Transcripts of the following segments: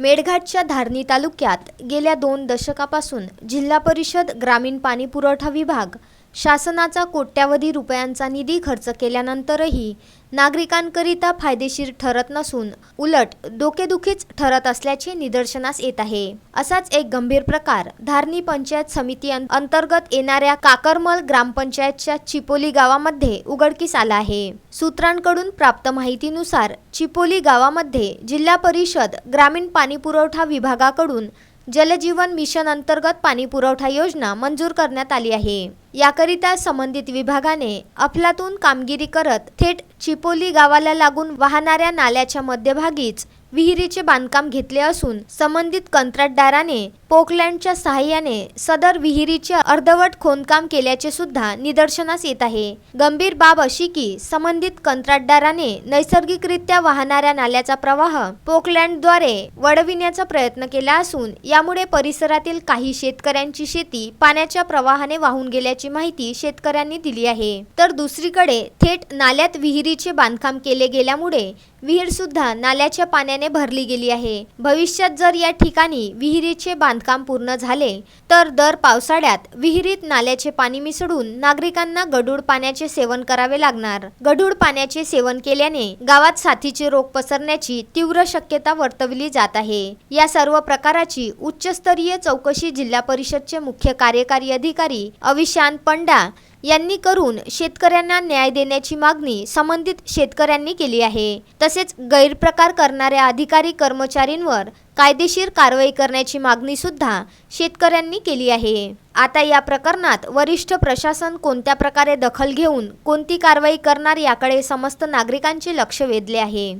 मेळघाटच्या धारणी तालुक्यात गेल्या दोन दशकापासून जिल्हा परिषद ग्रामीण पाणी पुरवठा विभाग शासनाचा कोट्यावधी रुपयांचा निधी खर्च केल्यानंतरही नागरिकांकरिता फायदेशीर ठरत नसून उलट डोकेदुखीच ठरत असल्याचे निदर्शनास येत आहे. असाच एक गंभीर प्रकार धारणी पंचायत समिती अंतर्गत येणाऱ्या काकरमल ग्रामपंचायतच्या चिपोली गावामध्ये उघडकीस आला आहे. सूत्रांकडून प्राप्त माहितीनुसार चिपोली गावामध्ये जिल्हा परिषद ग्रामीण पाणी पुरवठा विभागाकडून जलजीवन मिशन अंतर्गत पाणी पुरवठा योजना मंजूर करण्यात आली आहे. याकरिता संबंधित विभागाने अफलातून कामगिरी करत थेट चिपोली गावाला लागून वाहणाऱ्या नाल्याच्या मध्यभागीच विहिरीचे बांधकाम घेतले असून संबंधित कंत्राटदाराने पोकलँडच्या सहाय्याने सदर विहिरीचे अर्धवट खोदकाम केल्याचे सुद्धा निदर्शनास येत आहे. गंभीर बाब अशी की संबंधित कंत्राटदाराने नैसर्गिकरित्या वाहणाऱ्या नाल्याचा प्रवाह पोकलँडद्वारे वळविण्याचा प्रयत्न केला असून यामुळे परिसरातील काही शेतकऱ्यांची शेती पाण्याच्या प्रवाहाने वाहून गेल्याची माहिती शेतकऱ्यांनी दिली आहे. तर दुसरीकडे थेट नाल्यात विहिरीचे बांधकाम केले गेल्यामुळे विहीर सुद्धा नाल्याच्या पाण्याने भरली गेली आहे. भविष्यात जर या ठिकाणी विहिरीचे बांधकाम बांधकाम पूर्ण झाले तर दर पावसाळ्यात विहिरीत नाल्याचे पाणी मिसळून नागरिकांना गढूळ पाण्याचे सेवन करावे लागणार. गढूळ पाण्याचे सेवन केल्याने गावात साथीचे रोग पसरण्याची तीव्र शक्यता वर्तवली जात आहे. या सर्व प्रकाराची उच्चस्तरीय चौकशी जिल्हा परिषदचे मुख्य कार्यकारी अधिकारी अविशान पंडा यांनी करून शेतकऱ्यांना न्याय देण्याची मागणी संबंधित शेतकऱ्यांनी केली आहे. तसेच गैरप्रकार करणाऱ्या अधिकारी कर्मचारींवर कायदेशीर कारवाई करण्याची मागणी सुद्धा शेतकऱ्यांनी केली आहे. आता या प्रकरणात वरिष्ठ प्रशासन कोणत्या प्रकारे दखल घेऊन कोणती कारवाई करणार याकडे समस्त नागरिकांचे लक्ष वेधले आहे.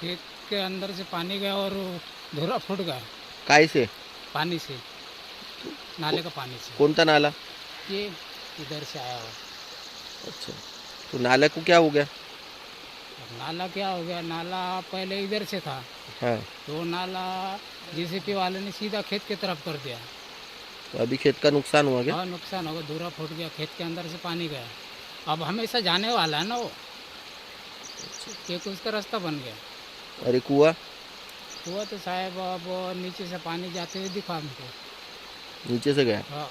खेत के अंदर से पानी गया और वो धुरा फूट गया काय से पानी से नाले का पानी से कौन नाला? ये इधर से आया हुआ अच्छा। तो नाला को क्या हो गया? नाला क्या हो गया? नाला पहले इधर से था। हाँ। तो नाला जेसीपी वाले ने सीधा खेत की तरफ़ कर दिया। तो अभी खेत का नुकसान हुआ क्या? हाँ नुकसान हो गया धुरा फूट गया खेत के अंदर से पानी गया। अब हमेशा जाने वाला है ना वो। क्योंकि उसका रास्ता बन गया। अरे कुआ? हुआ तो साहब अब नीचे से पानी जाते हुए दिखा हमको। नीचे से गया? हाँ।